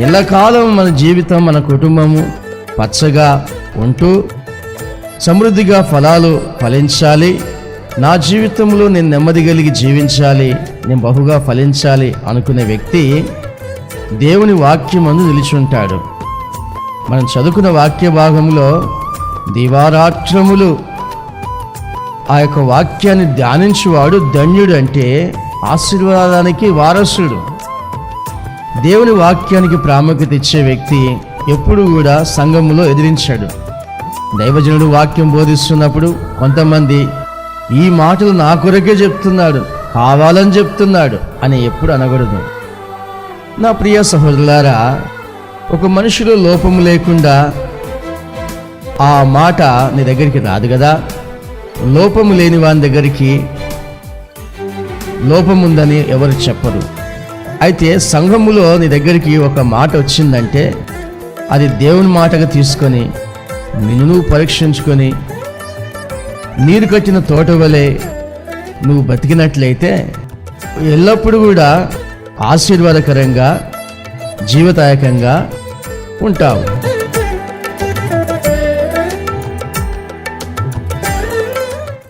ఎల్లకాలం మన జీవితం మన కుటుంబము పచ్చగా ఉంటూ సమృద్ధిగా ఫలాలు ఫలించాలి. నా జీవితంలో నేను నెమ్మది కలిగి జీవించాలి నేను బహుగా ఫలించాలి అనుకునే వ్యక్తి దేవుని వాక్యం అందు నిలిచుంటాడు మనం చదువుకున్న వాక్య భాగంలో దివారాత్రములు ఆ యొక్క వాక్యాన్ని ధ్యానించువాడు ధన్యుడు అంటే ఆశీర్వాదానికి వారసుడు. దేవుని వాక్యానికి ప్రాముఖ్యత ఇచ్చే వ్యక్తి ఎప్పుడు కూడా సంఘములో ఎదిరించాడు. దైవజనుడు వాక్యం బోధిస్తున్నప్పుడు కొంతమంది ఈ మాటలు నా కొరకే చెప్తున్నాడు కావాలని చెప్తున్నాడు అని ఎప్పుడు అనకూడదు. నా ప్రియ సహోదరులారా ఒక మనిషిలో లోపం లేకుండా ఆ మాట నీ దగ్గరికి రాదు కదా? లోపము లేని వాని దగ్గరికి లోపముందని ఎవరు చెప్పరు. అయితే సంఘములో నీ దగ్గరికి ఒక మాట వచ్చిందంటే అది దేవుని మాటగా తీసుకొని నిన్ను నువ్వు పరీక్షించుకొని నీరు కట్టిన తోట వలె నువ్వు బతికినట్లయితే ఎల్లప్పుడూ కూడా ఆశీర్వాదకరంగా జీవదాయకంగా ఉంటావు.